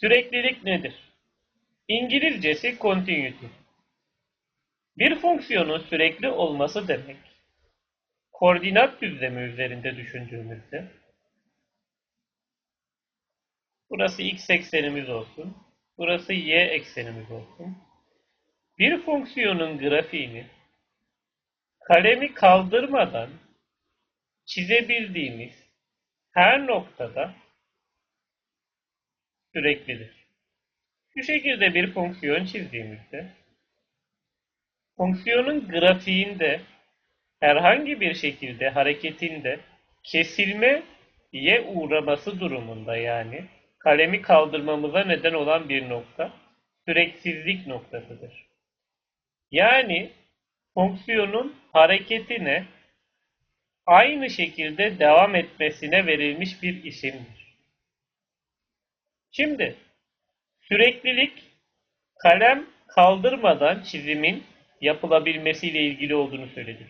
Süreklilik nedir? İngilizcesi continuity. Bir fonksiyonun sürekli olması demek, koordinat düzlemi üzerinde düşündüğümüzde, burası x eksenimiz olsun, burası y eksenimiz olsun. Bir fonksiyonun grafiğini kalemi kaldırmadan çizebildiğimiz her noktada süreklidir. Şu şekilde bir fonksiyon çizdiğimizde fonksiyonun grafiğinde herhangi bir şekilde hareketinde kesilmeye uğraması durumunda yani kalemi kaldırmamıza neden olan bir nokta süreksizlik noktasıdır. Yani fonksiyonun hareketine aynı şekilde devam etmesine verilmiş bir isimdir. Şimdi süreklilik kalem kaldırmadan çizimin yapılabilmesiyle ilgili olduğunu söyledik.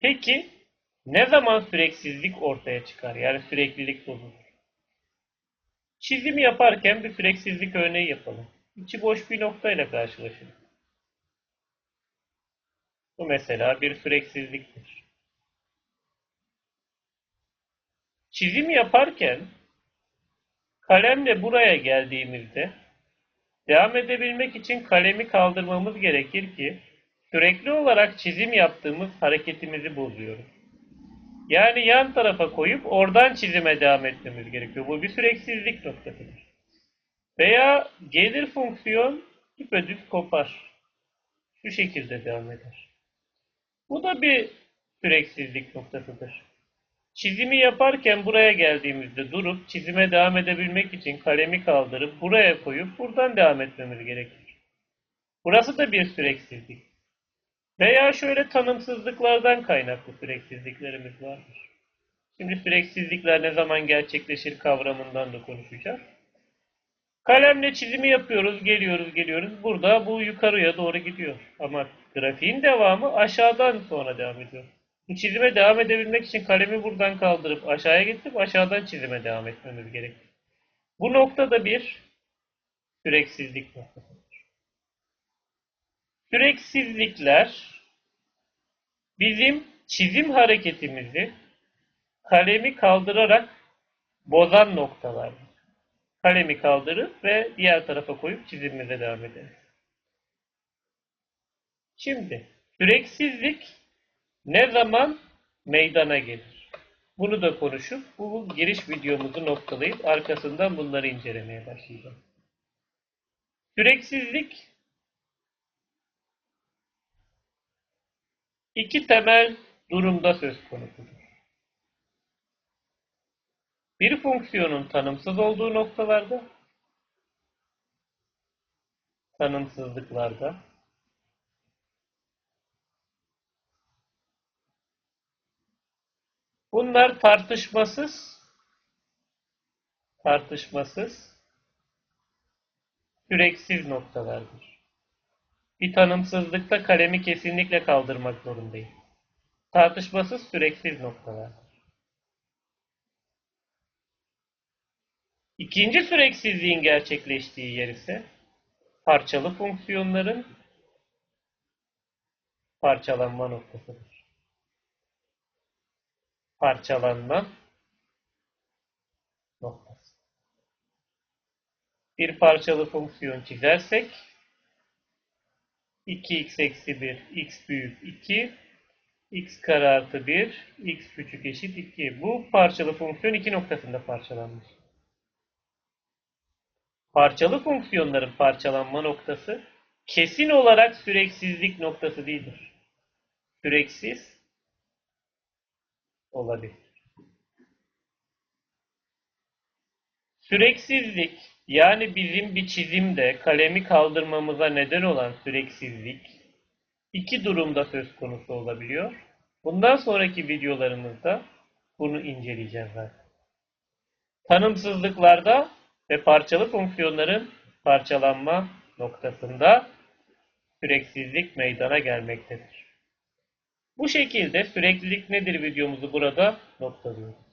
Peki ne zaman süreksizlik ortaya çıkar? Yani süreklilik bozulur. Çizimi yaparken bir süreksizlik örneği yapalım. İçi boş bir noktayla karşılaşın. Bu mesela bir süreksizliktir. Çizim yaparken kalemle buraya geldiğimizde devam edebilmek için kalemi kaldırmamız gerekir ki sürekli olarak çizim yaptığımız hareketimizi bozuyoruz. Yani yan tarafa koyup oradan çizime devam etmemiz gerekiyor. Bu bir süreksizlik noktasıdır. Veya gelir fonksiyon düpedüz kopar. Şu şekilde devam eder. Bu da bir süreksizlik noktasıdır. Çizimi yaparken buraya geldiğimizde durup çizime devam edebilmek için kalemi kaldırıp buraya koyup buradan devam etmemiz gerekir. Burası da bir süreksizlik. Veya şöyle tanımsızlıklardan kaynaklı süreksizliklerimiz vardır. Şimdi süreksizlikler ne zaman gerçekleşir kavramından da konuşacağız. Kalemle çizimi yapıyoruz, geliyoruz, geliyoruz. Burada bu yukarıya doğru gidiyor. Ama grafiğin devamı aşağıdan sonra devam ediyor. Çizime devam edebilmek için kalemi buradan kaldırıp aşağıya getirip aşağıdan çizime devam etmemiz gerekir. Bu noktada bir süreksizlik noktasıdır. Süreksizlikler bizim çizim hareketimizi kalemi kaldırarak bozan noktalardır. Kalemi kaldırıp ve diğer tarafa koyup çizimimize devam ederiz. Şimdi süreksizlik ne zaman meydana gelir? Bunu da konuşup bu giriş videomuzu noktalayıp arkasından bunları incelemeye başlayacağım. Süreksizlik iki temel durumda söz konusudur. Bir fonksiyonun tanımsız olduğu noktalarda, tanımsızlıklarda Bunlar tartışmasız tartışmasız süreksiz noktalardır. Bir tanımsızlıkta kalemi kesinlikle kaldırmak zorundayım. Tartışmasız süreksiz noktalardır. İkinci süreksizliğin gerçekleştiği yer ise parçalı fonksiyonların parçalanma noktasıdır parçalanma noktası. Bir parçalı fonksiyon çizersek 2x eksi 1, x büyük 2, x kare artı 1, x küçük eşit 2. Bu parçalı fonksiyon iki noktasında parçalanmış. Parçalı fonksiyonların parçalanma noktası kesin olarak süreksizlik noktası değildir. Süreksiz olabilir. Süreksizlik yani bizim bir çizimde kalemi kaldırmamıza neden olan süreksizlik iki durumda söz konusu olabiliyor. Bundan sonraki videolarımızda bunu inceleyeceğiz zaten. Tanımsızlıklarda ve parçalı fonksiyonların parçalanma noktasında süreksizlik meydana gelmektedir. Bu şekilde süreklilik nedir videomuzu burada noktalıyoruz.